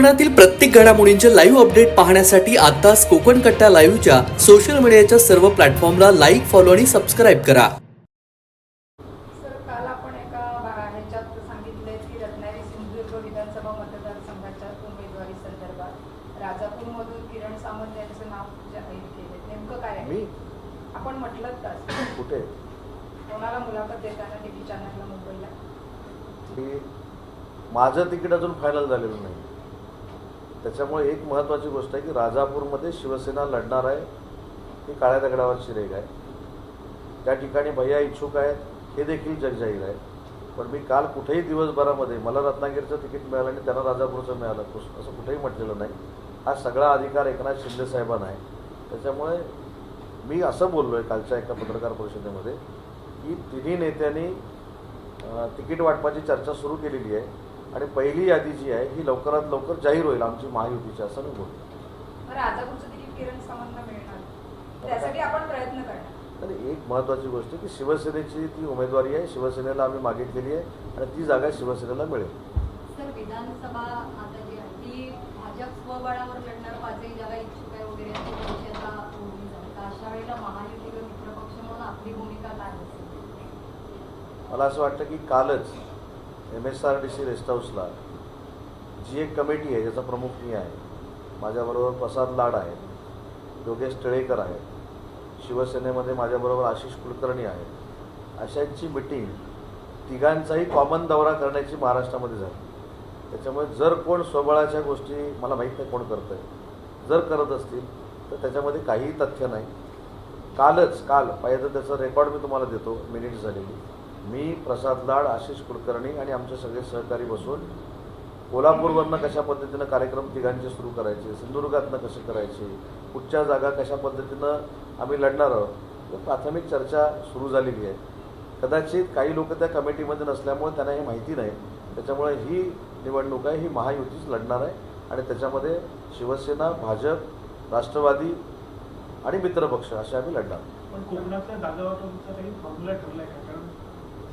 कोकणातील प्रत्येक घडामोडींचे लाईव्ह अपडेट पाहण्यासाठी आताच कोकण कट्टा लाईव्हच्या सोशल मीडियाच्या सर्व प्लॅटफॉर्मला लाईक फॉलो आणि सबस्क्राईब करा. सर काल आपण एका भा- ह्याच्यात सांगितलंय की रत्नागिरी सिंधुदुर्ग विधानसभा मतदारसंघाच्या उमेदवारी संदर्भात राजापूरमधून किरण सामंत यांचं नाव जाहीर केलं. नेमकं काय आहे? मी? आपण म्हटलं का कुठे? कोणाला मुलाखत देताना टीव्ही चॅनलला मुंबईला की माझं तिकीट अजून फायनल झालेलं नाही. त्याच्यामुळे एक महत्त्वाची गोष्ट आहे की राजापूरमध्ये शिवसेना लढणार आहे ही काळ्या दगडावरची रेग आहे. त्या ठिकाणी भैया इच्छुक आहेत हे देखील जगजाहीर आहे पण मी काल कुठेही दिवसभरामध्ये मला रत्नागिरीचं तिकीट मिळालं आणि त्यांना राजापूरचं मिळालं कुस- असं कुठेही म्हटलेलं नाही. हा सगळा अधिकार एकनाथ शिंदे साहेबांना आहे. त्याच्यामुळे मी असं बोललो आहे कालच्या एका पत्रकार परिषदेमध्ये की तिन्ही नेत्यांनी तिकीट वाटपाची चर्चा सुरू केलेली आहे. आणि पहिली यादी जी आहे ही लवकरात लवकर जाहीर होईल आमची महायुतीची असं मी बोलतो. मग राजापूरचं तिकीट किरण सामंतला मिळणार. त्यासाठी आपण प्रयत्न करणार. आणि एक महत्त्वाची गोष्ट की शिवसेनेची ती उमेदवारी आहे शिवसेनेला आम्ही मागितलेली आहे आणि ती जागा शिवसेनेला मिळेल. सर विधानसभा आता जी आहे ती भाजप स्वबळावर लढणार पाचही जागा इच्छुक आहे वगैरे अशी चर्चा आता उडली जाते तर अशा वेळेला महायुती व मित्रपक्ष म्हणून आपली भूमिका काय असेल? मला असं वाटतं की कालच M S R D C rest हाऊसला जी एक कमिटी आहे ज्याचा प्रमुख मी आहे माझ्याबरोबर प्रसाद लाड आहेत योगेश टिळेकर आहेत शिवसेनेमध्ये माझ्याबरोबर आशिष कुलकर्णी आहेत अशांची मिटिंग तिघांचाही कॉमन दौरा करण्याची महाराष्ट्रामध्ये झाली. त्याच्यामुळे जर कोण स्वबळाच्या गोष्टी मला माहीत नाही कोण करतं आहे जर करत असतील तर त्याच्यामध्ये काहीही तथ्य नाही. कालच काल पाहिजे तर त्याचं रेकॉर्ड मी तुम्हाला देतो मिनिट झालेली. मी प्रसाद लाड आशिष कुलकर्णी आणि आमचे सगळे सहकारी बसून कोल्हापूरवरनं कशा पद्धतीनं कार्यक्रम तिघांचे सुरू करायचे सिंधुदुर्गातनं कसे करायचे कुठच्या जागा कशा पद्धतीनं आम्ही लढणार आहोत प्राथमिक चर्चा सुरू झालेली आहे. कदाचित काही लोक त्या कमिटीमध्ये नसल्यामुळे त्यांना हे माहिती नाही. त्याच्यामुळे ही निवडणूक आहे ही महायुतीच लढणार आहे आणि त्याच्यामध्ये शिवसेना भाजप राष्ट्रवादी आणि मित्रपक्ष असे आम्ही लढणार पण कोकणातल्या जागा काही फॉर्म्युला कारण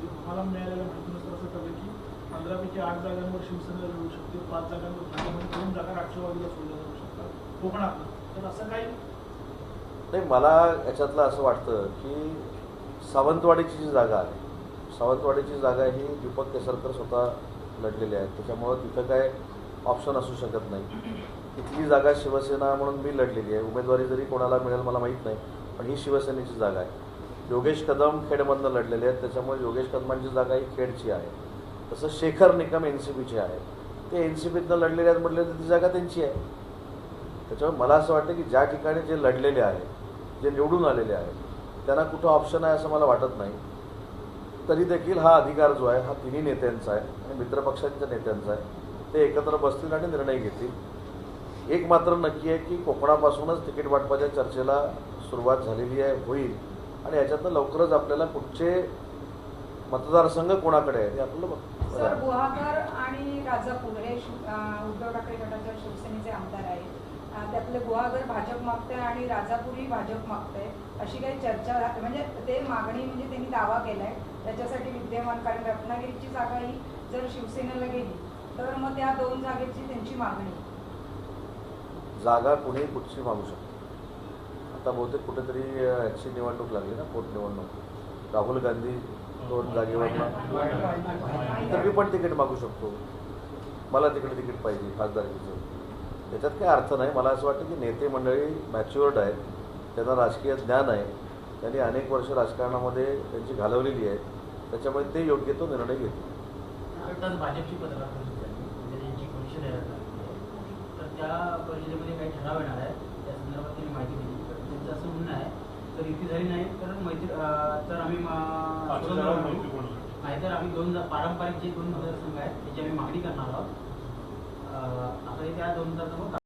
जे तुम्हाला मिळालेल्या माहितीनुसार असं कळलं की पंधरापैकी आठ जागांवर शिवसेनेला लढू शकते पाच जागांवर भाजपमध्ये दोन जागा राष्ट्रवादीला सोडल्या जाऊ शकतात. कोकणात तर असं काही नाही मला याच्यातलं असं वाटतं की सावंतवाडीची जी जागा आहे सावंतवाडीची जागा ही दीपक केसरकर स्वतः लढलेले आहेत त्याच्यामुळं तिथं काय ऑप्शन असू शकत नाही. तिथली जागा शिवसेना म्हणून मी लढलेली आहे. उमेदवारी जरी कोणाला मिळेल मला माहीत नाही पण ही शिवसेनेची जागा आहे. योगेश कदम खेडमधनं लढलेले आहेत. त्याच्यामुळे योगेश कदमांची जागा ही खेडची आहे. तसं शेखर निकम एन सी पीची आहे. ते एन सी पीतनं लढलेले आहेत म्हटलं तर ती जागा त्यांची आहे. त्याच्यामुळे मला असं वाटतं की ज्या ठिकाणी जे लढलेले आहेत जे निवडून आलेले आहेत त्यांना कुठं ऑप्शन आहे असं मला वाटत नाही. तरी देखील हा अधिकार जो आहे हा तिन्ही नेत्यांचा आहे आणि मित्रपक्षांच्या नेत्यांचा आहे. ते एकत्र बसतील आणि निर्णय घेतील. एक मात्र नक्की आहे की कोकणापासूनच तिकीट वाटपाच्या चर्चेला सुरुवात झालेली आहे होईल. आणि याच्यातनं लवकरच आपल्याला कुठचे मतदारसंघ कोणाकडे आहे ते आपल्याला सर बघ- गुहागर आणि राजापूर हे उद्धव ठाकरे गटाच्या शिवसेनेचे आमदार आहेत. त्यातले गुहागर भाजप मागते आणि राजापूरही भाजप मागते अशी काही चर्चा म्हणजे ते मागणी म्हणजे त्यांनी दावा केलाय. त्याच्यासाठी विद्यमान कारण रत्नागिरीची जागा ही जर शिवसेनेला गेली तर मग त्या दोन जागेची त्यांची मागणी. जागा कुणीही कुठची मागू शकतो? आता बहुतेक कुठेतरी ह्याची निवडणूक लागली ना पोटनिवडणूक राहुल गांधी दोन जागेवर तर मी पण तिकीट मागू शकतो. मला तिकडे तिकीट पाहिजे खासदारकीचं. त्याच्यात काही अर्थ नाही. मला असं वाटतं की नेते मंडळी मॅच्युअर्ड आहेत. त्यांना राजकीय ज्ञान आहे. त्यांनी अनेक वर्ष राजकारणामध्ये त्यांची घालवलेली आहे. त्याच्यामुळे ते योग्य तो निर्णय घेतो भाजपची पत्रकार म्हणजे त्या परिषदेमध्ये काही ठराव येणार आहे त्या संदर्भात त्यांनी माहिती दिली तर त्यांचं असं म्हणणं आहे तर युती झाली नाही. तर मैत्री तर आम्ही. नाहीतर आम्ही दोन पारंपरिक जे दोन मतदारसंघ आहेत त्याची आम्ही मागणी करणार आहोत. आता त्या दोन मतदारसंघ